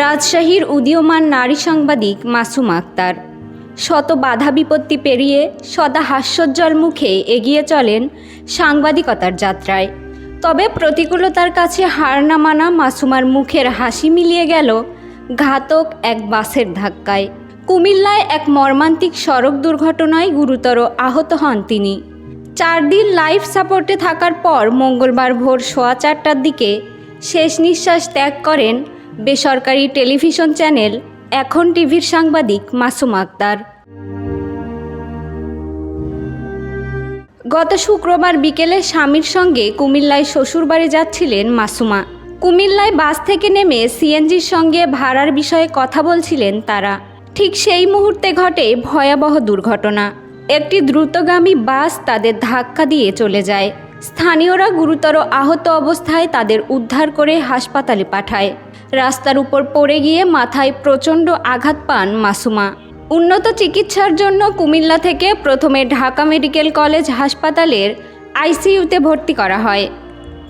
রাজশাহীর উদীয়মান নারী সাংবাদিক মাসুম আক্তার। শত বাধা বিপত্তি পেরিয়ে সদা হাস্যোজ্জ্বল মুখে এগিয়ে চলেন সাংবাদিকতার যাত্রায়। তবে প্রতিকূলতার কাছে হার না মানা মাসুমার মুখের হাসি মিলিয়ে গেল ঘাতক এক বাসের ধাক্কায়। কুমিল্লায় এক মর্মান্তিক সড়ক দুর্ঘটনায় গুরুতর আহত হন তিনি। চার দিন লাইফ সাপোর্টে থাকার পর মঙ্গলবার ভোর সোয়া চারটার দিকে শেষ নিঃশ্বাস ত্যাগ করেন বেসরকারি টেলিভিশন চ্যানেল এখন টিভির সাংবাদিক মাসুম আক্তার। গত শুক্রবার বিকেলে স্বামীর সঙ্গে কুমিল্লায় শ্বশুরবাড়ি যাচ্ছিলেন মাসুমা। কুমিল্লায় বাস থেকে নেমে সিএনজির সঙ্গে ভাড়ার বিষয়ে কথা বলছিলেন তারা। ঠিক সেই মুহূর্তে ঘটে ভয়াবহ দুর্ঘটনা। একটি দ্রুতগামী বাস তাদের ধাক্কা দিয়ে চলে যায়। স্থানীয়রা গুরুতর আহত অবস্থায় তাদের উদ্ধার করে হাসপাতালে পাঠায়। রাস্তার উপর পড়ে গিয়ে মাথায় প্রচণ্ড আঘাত পান মাসুমা। উন্নত চিকিৎসার জন্য কুমিল্লা থেকে প্রথমে ঢাকা মেডিকেল কলেজ হাসপাতালের আইসিইউতে ভর্তি করা হয়।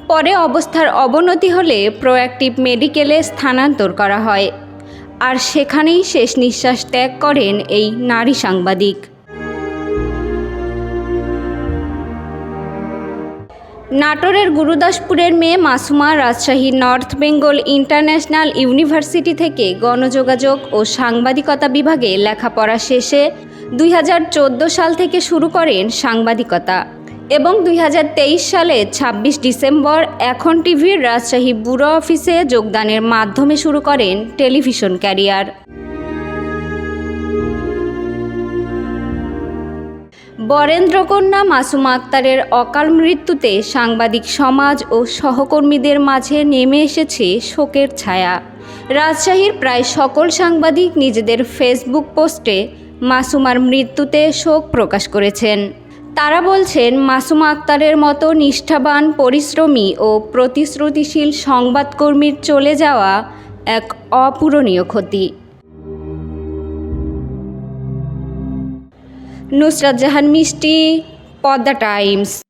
পরে অবস্থার অবনতি হলে প্রোঅ্যাক্টিভ মেডিকেলে স্থানান্তর করা হয়। আর সেখানেই শেষ নিঃশ্বাস ত্যাগ করেন এই নারী সাংবাদিক। নাটোরের গুরুদাসপুরের মেয়ে Masuma Rajshahi North Bengal International University থেকে গণযোগাযোগ ও সাংবাদিকতা বিভাগে লেখাপড়া শেষে দুই হাজার চোদ্দ সাল থেকে শুরু করেন সাংবাদিকতা এবং দুই সালে ২৬ ডিসেম্বর এখন টিভির রাজশাহী ব্যুরো অফিসে যোগদানের মাধ্যমে শুরু করেন টেলিভিশন ক্যারিয়ার। বরেন্দ্রকন্যা মাসুমা আক্তারের অকাল মৃত্যুতে সাংবাদিক সমাজ ও সহকর্মীদের মাঝে নেমে এসেছে শোকের ছায়া। রাজশাহীর প্রায় সকল সাংবাদিক নিজেদের ফেসবুক পোস্টে মাসুমার মৃত্যুতে শোক প্রকাশ করেছেন। তারা বলছেন, মাসুমা আক্তারের মতো নিষ্ঠাবান, পরিশ্রমী ও প্রতিশ্রুতিশীল সংবাদকর্মীর চলে যাওয়া এক অপূরণীয় ক্ষতি। নুসরাত জাহান মিষ্টি পদ্মা টাইমস।